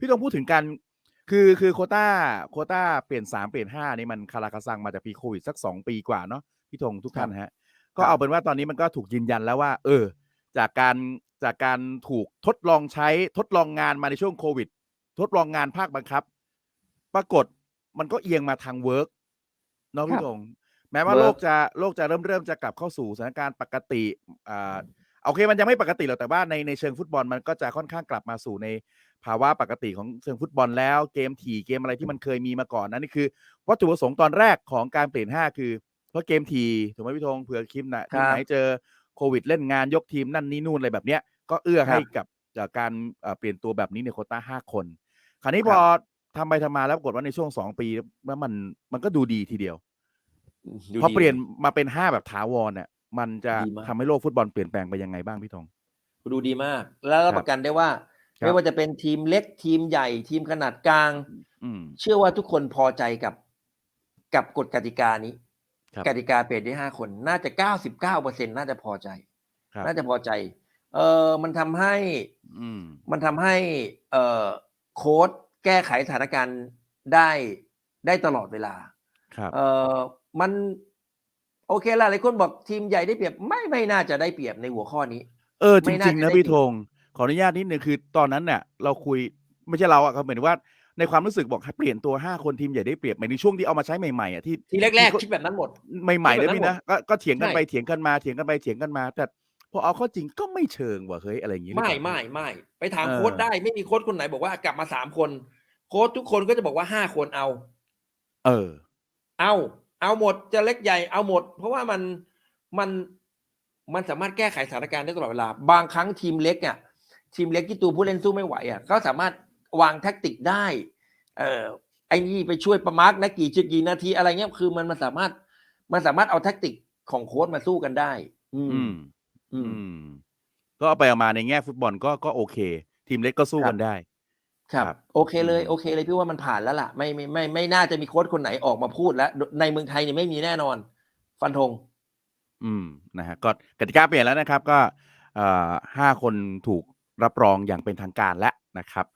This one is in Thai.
พี่ต้องพูดถึงการคือคือโควต้าโควต้าเปลี่ยนสามเปลี่ยนห้านี่มันคาราคาซังมาจากปีโควิดสักสองปีกว่าเนาะพี่ธงทุกท่านฮะ ก็เอาเป็นว่าตอนนี้มันก็ถูกยืนยันแล้วว่า เออ จากการจากการถูกทดลองใช้ทดลองงานมาในช่วงโควิด ทดลองงานภาคบังคับ ปรากฏมันก็เอียงมาทางเวิร์กเนาะครัพี่บธงแม้ว่า work โลกจะโลกจะเริ่มเริ่มจะกลับเข้าสู่สถานการณ์ปกติอ่าโอเคมันยังไม่ปกติหรอกแต่ว่าในในเชิงฟุตบอลมันก็จะค่อนข้างกลับมาสู่ใน ภาวะปกติของเชิงฟุตบอลแล้วเกมถี่เกมอะไรที่มันเคยมีมาก่อนนั่นนี่คือ วัตถุประสงค์ตอนแรกของการเปลี่ยนห้าคือ เพราะเกมทีถูกไหมพี่ธงเผื่อคิมนะครัทีบมไหนเจอโควิดเล่นงานยกทีมนั่นนี่นู่นอะไรแบบเนี้ยก็เอื้อครับให้กับจากการเอ่อเปลี่ยนตัวแบบนี้ในโควต้าห้าคน คราวนี้คพรับอทำไปทำมาแล้วปรากฏว่าในช่วงสองปีแล้วมันมันก็ดูดีทีเดียวดูพอดีเปลี่ยนมาเป็นห้าแบบถาวรเนี่ยมันจะดีมากทำให้โลกฟุตบอลเปลี่ยนแปลงไปยังไงบ้างพี่ธงดูดีมาก แล้วครัรับบประกันได้ว่าครับ ไม่ว่าจะเป็นทีมเล็กทีมใหญ่ ทีมขนาดกลางอืมเชื่อว่าทุกคนพอใจกับกับกฎกติกานี้ครับกติกาเปลี่ยนได้ห้าคน น่าจะเก้าสิบเก้าเปอร์เซ็นน่าจะพอใจครับน่าจะพอใจ เออมันทำให้อืมมันทำให้ เอ่อโค้ดแก้ไขสถานการณ์ได้ได้ตลอดเวลาครับเออมันโอเคละหลายคนบอกทีมใหญ่ได้เปรียบไม่ไม่น่าจะได้เปรียบในหัวข้อนี้ เออจไม่น่าริงๆจะนะได้พี่เปรีธยบงข ออนุญาตนิดนึงคือตอนนั้นเนี่ยเราคุยไม่ใช่เราอะครับหมายถึงว่าในความรู้สึกบอกให้เปลี่ยนตัวห้าคนทีมใหญ่ได้เปรียบหมายในช่วงที่เอามาใช้ใหม่ๆอะที่ทีแรกที่ๆคิดแบบนั้นหมดใหม่ๆคิดนะแบบนั้นพี่นะหมดก็ก็เถียงกันใช่ไปเถียงกันมาเถียงกันไปเถียงกันมา แต่พอเอาเข้อจริงก็ไม่เชิงว่ะเฮ้ยอะไรอย่างงี้หรือไม่เปล่าไม่ไม่ไปถามเออโค้ดได้ไม่มีโค้ดคนไหนบอกว่ากลับมาสามคน โค้ดทุกคนก็จะบอกว่าห้าคนเอา เออ เอาเอาหมดจะเล็กใหญ่เอาหมด เพราะว่ามันมันมันสามารถแก้ไขสถานการณ์ได้ตลอดเวลา บางครั้งทีมเล็กอะ ทีมเล็กที่ตัวผู้เล่นสู้ไม่ไหวอะก็สามารถวางแท็กติกได้ เออไอ้นี่ไปช่วยประมาร์กนะกี่จุดกี่นาทีอะไรเงี้ยคือมันมันสามารถมันสามารถเอาแท็กติกของโค้ดมาสู้กันได้ อือืมมอือืมมก็เอาไปเอามาในแง่ฟุตบอลก็ก็โอเค ทีมเล็กก็สู้ครับกันได้ครับครับ โอเคเลยอืมโอเคเลยพี่ว่ามันผ่านแล้วล่ะ ไม่ไม่ไม่ไม่น่าจะมีโค้ชคนไหนออกมาพูดแล้ว ในเมืองไทยเนี่ยไม่มีแน่นอน ฟันธงอืมนะฮะก็กติกาเปลี่ยนแล้วนะครับ ก็เอ่อห้าคนถูก รับรองอย่างเป็นทางการแล้วนะครับ